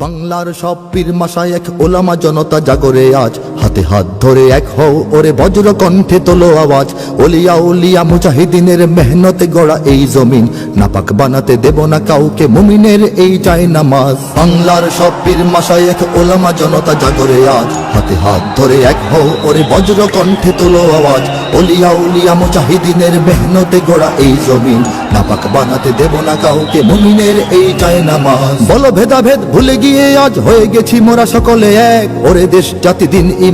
বাংলার সব পীর মাসায় এক ওলামা জনতা জাগরে আজ হাতে হাত ধরে এক হও ওরে বজ্র কণ্ঠে তোলো আওয়াজ। ওলিয়া উলিয়া মুজাহিদিনের মেহনতে গড়া এই জমিন। নাপাক বানাতে দেব না কাউকে মুমিনের এই চাই নামাজ। বাংলার সব পীর মাসায় এক ওলামা জনতা জাগরে আজ। হাতে হাত ধরে এক হও ওরে বজ্র কণ্ঠে তোলো আওয়াজ। ওলিয়া উলিয়া মুজাহিদিনের মেহনতে গড়া এই জমিন। নাপাক বানাতে দেব না কাউকে মুমিনের এই চাই নামাজ। বলো ভেদাভেদ ভুলে গিয়ে আজ হয়ে গেছি মোরা সকলে এক। ওরে দেশ জাতি দিন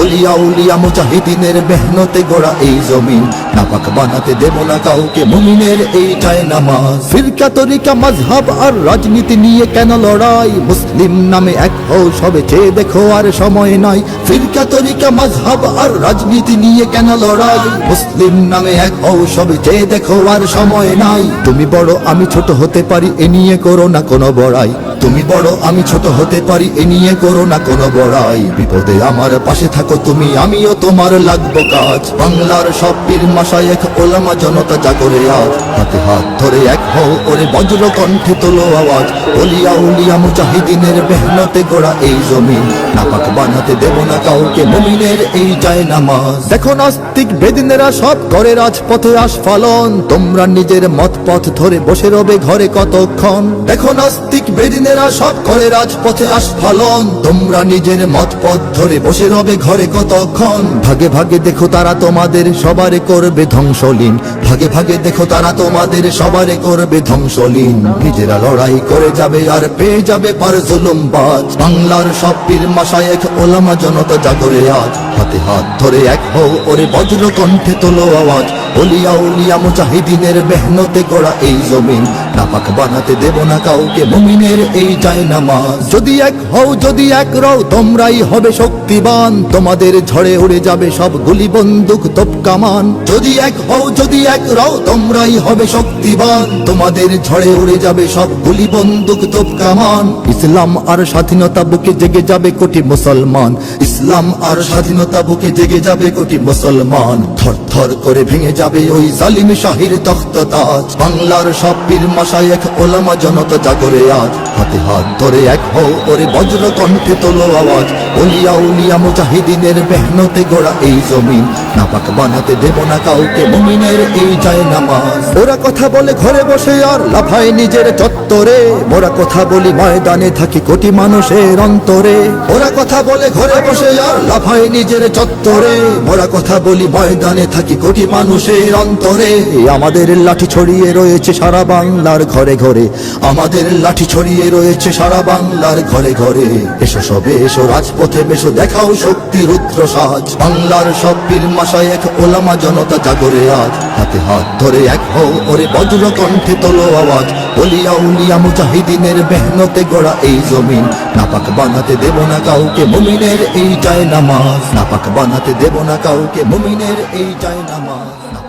উলিয়া উলিয়া মুজাহিদিনের মেহনতে গড়া এই জমিন। নাপাক বানাতে দেব না কাউকে মুমিনের এই চায় নামাজ। ফিরকা তরিকা মাঝহাব আর রাজনীতি নিয়ে কেন লড়াই? মুসলিম নামে এক হও, সবে চেয়ে দেখো আর সময় নাই। ফিরকা তরিকা মাঝহাব আর রাজনীতি নিয়ে কেন লড়াই? মুসলিম নামে এক হও, সবে চেয়ে দেখো আর সময় নাই। তুমি বড়, আমি ছোট হতে পারি, এ নিয়ে করো না কোনো বড়াই। তুমি বড়, আমি ছোট হতে পারি, এ নিয়ে করো না কোনো বড়াই। বিপদে আমার পাশে থাকো তুমি, আমিও তোমার লাগবো কাজ। বাংলার সব পীর মাসায় এক ওলামা জনতা জাগরে আজ। হাতে হাত ধরে এক হও ওরে বজ্র কণ্ঠে তোলো আওয়াজ। ওলিয়া উলিয়া মুজাহিদিনের মেহনতে গোড়া এই জমিন। নাপাক বানাতে দেব না কাউকে, মমিনের এই যায় নামাজ। দেখো নাস্তিক বেদিনেরা সব করে রাজপথে আস্ফালন। তোমরা নিজের মত পথ ধরে বসে রবে ঘরে কতক্ষণ। দেখো নাস্তিক বেদিনেরা সব করে রাজপথে আস্ফালন। তোমরা নিজের মত পথ ধরে বসে রবে ঘরে কতক্ষণ। ভাগে ভাগে দেখো তারা তোমাদের সবারে করবে ধ্বংসলীন। ভাগে ভাগে দেখো তারা তোমাদের সবারে করবে ধ্বংসলীন। নিজেরা লড়াই করে যাবে আর পেয়ে যাবে পার জুলুম বাজ। বাংলার সব পীর মাসায়েক ওলামা জনতা জাগরে আজ। হাতে হাত ধরে এক হও ওরে বজ্র কণ্ঠে তোলো আওয়াজ। ওলিয়া উলিয়া মুজাহিদিনের মেহনতে গড়া এই জমিন। নাপাক বানাতে দেব না কাউকে মুমিনের এই চায় নামাজ। যদি এক হও, যদি এক রও, তোমরাই হবে শক্তিবান। তোমাদের ঝড়ে উড়ে যাবে সব গুলি বন্দুক কামান। যদি এক হও, যদি এক রও, তোমরাই হবে শক্তিবান। তোমাদের ঝড়ে উড়ে যাবে সব গুলি বন্দুক কামান। ইসলাম আর স্বাধীনতা বুকে জেগে যাবে কোটি মুসলমান। ইসলাম আর স্বাধীনতা বুকে জেগে যাবে কোটি মুসলমান। থর থর করে ভেঙে যাবে ওই জালিম শাহির তখ্ত তাজ। বাংলার সব পীর মাসায়েক ওলামা জনতা জাগরে আজ। হাতে হাত ধরে এক হও ওরে বজ্র কণ্ঠে তোলো আওয়াজ। ওলিয়া উলিয়া মুজাহিদিনের মেহনতে গোড়া এই জমিন। নাপাক বানাতে দেব না কাউকে মুমিনের এই যায় নামাজ। ওরা কথা বলে ঘরে বসে আর লাফায় নিজের চত্বরে। ওরা কথা বলি ময়দানে থাকি কোটি মানুষের অন্তরে। ওরা কথা বলে ঘরে বসে আর লাফায় নিজের চত্বরে। ওরা কথা বলি ময়দানে থাকি কোটি মানুষের অন্তরে আমাদের লাঠি ছড়িয়ে রয়েছে সারা বাংলার ঘরে ঘরে। আমাদের লাঠি ছড়িয়ে রয়েছে সারা বাংলার ঘরে ঘরে। এসো সবে, এসো রাজপথে বেশো দেখাও শক্তি, রুদ্র সাজ। বাংলার সব পীর মাসায় এক ওলামা জনতা জাগরে আজ। হাতে হাত ধরে এক হও ওরে বজ্র কণ্ঠে তোলো আওয়াজ। বলিয়া উলিয়া মুজাহিদিনের মেহনতে গড়া এই জমিন। নাপাক বানাতে দেব না কাউকে মুমিনের এই চায় নামাজ নাপাক বানাতে দেব না কাউকে মুমিনের এই চায় নামাজ